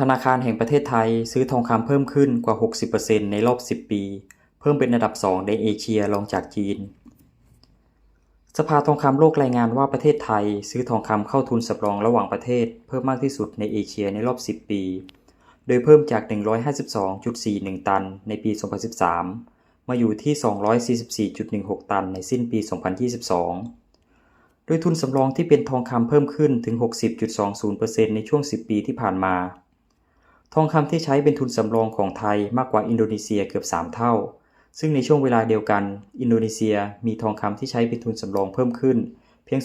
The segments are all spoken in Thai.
ธนาคารแห่งประเทศไทยซื้อทองคำเพิ่มขึ้นกว่า 60%ในรอบ 10 ปี เพิ่มเป็นอันดับ 2 ในเอเชียรองจากจีน สภาทองคำโลกรายงานว่าประเทศไทย ซื้อทองคำเข้าทุนสำรองระหว่างประเทศ เพิ่มมากที่สุดในเอเชียในรอบ 10 ปี โดยเพิ่มจาก 152.41 ตันในปี 2013 มาอยู่ที่ 244.16 ตันในสิ้นปี 2022โดยทุนสำรองที่เป็นทองคำเพิ่มขึ้นถึง 60.20%ในช่วง 10 ปีที่ผ่านมา ทองคำที่ใช้เป็นทุนสำรองของไทยมากกว่าอินโดนีเซียเกือบ 3 เท่า ซึ่งในช่วงเวลาเดียวกัน อินโดนีเซียมีทองคำที่ใช้เป็นทุนสำรองเพิ่มขึ้น เพียง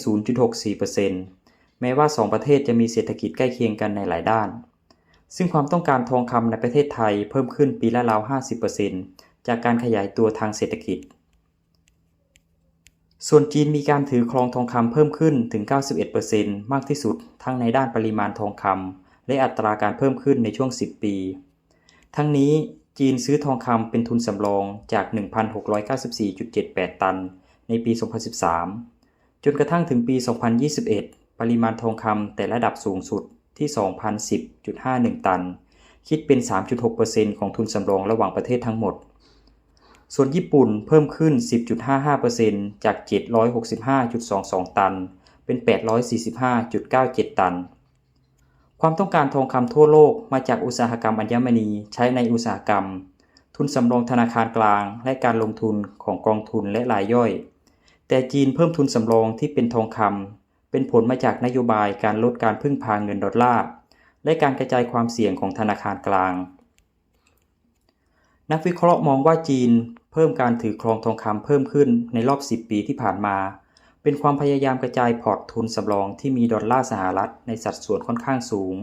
0.64%แม้ว่า 2 ประเทศจะมีเศรษฐกิจใกล้เคียงกันในหลายด้าน ซึ่งความต้องการทองคำในประเทศไทยเพิ่มขึ้นปีละราว 50%จากการขยายตัวทางเศรษฐกิจ ส่วนจีนมีการถือครองทองคำเพิ่มขึ้นถึง 91%มากที่สุด ทั้งในด้านปริมาณทองคำ และอัตราการเพิ่มขึ้นในช่วง 10 ปี ทั้งนี้จีนซื้อทองคำเป็นทุนสำรองจาก 1,694.78 ตัน ในปี 2013 จนกระทั่งถึงปี 2021 ปริมาณทองคำแต่ระดับสูงสุดที่ 2,010.51 ตัน คิดเป็น 3.6%ของทุนสำรองระหว่างประเทศทั้งหมด ส่วนญี่ปุ่นเพิ่มขึ้น 10.55%จาก 765.22 ตัน เป็น 845.97 ตัน ความต้องการทองคำทั่วโลกมาจากอุตสาหกรรมอัญมณีใช้ในอุตสาหกรรม ทุนสำรองธนาคารกลาง และการลงทุนของกองทุนและรายย่อย แต่จีนเพิ่มทุนสำรองที่เป็นทองคำเป็นผลมาจากนโยบายการลดการพึ่งพาเงินดอลลาร์และการกระจายความเสี่ยงของธนาคารกลาง นักวิเคราะห์มองว่าจีนเพิ่มการถือครองทองคำเพิ่มขึ้นในรอบ 10 ปีที่ผ่านมา เป็นความพยายามกระจายพอร์ตทุนสำรองที่มีดอลลาร์สหรัฐในสัดส่วนค่อนข้างสูง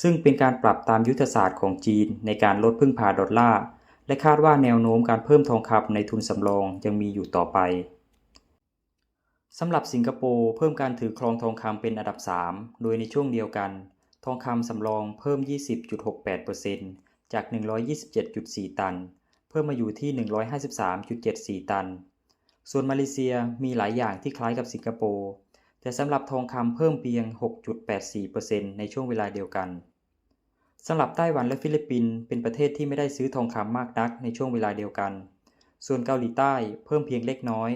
ซึ่งเป็นการปรับตามยุทธศาสตร์ของจีนในการลดพึ่งพาดอลลาร์และคาดว่าแนวโน้มการเพิ่มทองคำในทุนสำรองยังมีอยู่ต่อไปสำหรับสิงคโปร์เพิ่มการถือครองทองคำเป็นอันดับ 3 โดยในช่วงเดียวกัน ทองคำสำรองเพิ่ม 20.68%จาก 127.4 ตัน เพิ่มมาอยู่ที่ 153.74 ตัน ส่วนมาเลเซียมีหลายอย่างที่คล้ายกับสิงคโปร์ แต่สำหรับทองคำเพิ่มเพียง 6.84%ในช่วงเวลาเดียวกันสำหรับไต้หวันและฟิลิปปินส์เป็นประเทศที่ไม่ได้ซื้อทองคำมากนักในช่วงเวลาเดียวกัน ส่วนเกาหลีใต้เพิ่มเพียงเล็กน้อย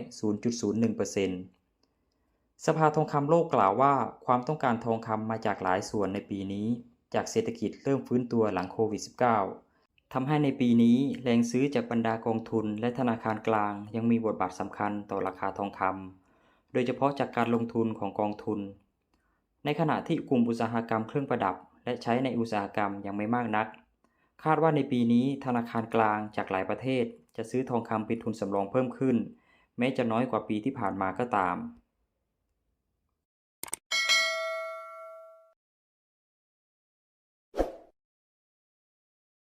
0.01%สภาทองคำโลกกล่าวว่าความต้องการทองคำมาจากหลายส่วนในปีนี้ จากเศรษฐกิจเริ่มฟื้นตัวหลังโควิด -19 ทำให้ในปีนี้แรงซื้อจากบรรดากองทุนและธนาคารกลางยังมีบทบาทสำคัญต่อราคาทองคำ โดยเฉพาะจากการลงทุนของกองทุน ในขณะที่กลุ่มอุตสาหกรรมเครื่องประดับ และใช้ในอุตสาหกรรมยังไม่มากนัก คาดว่าในปีนี้ธนาคารกลางจากหลายประเทศ จะซื้อทองคำเป็นทุนสำรองเพิ่มขึ้น แม้จะน้อยกว่าปีที่ผ่านมาก็ตาม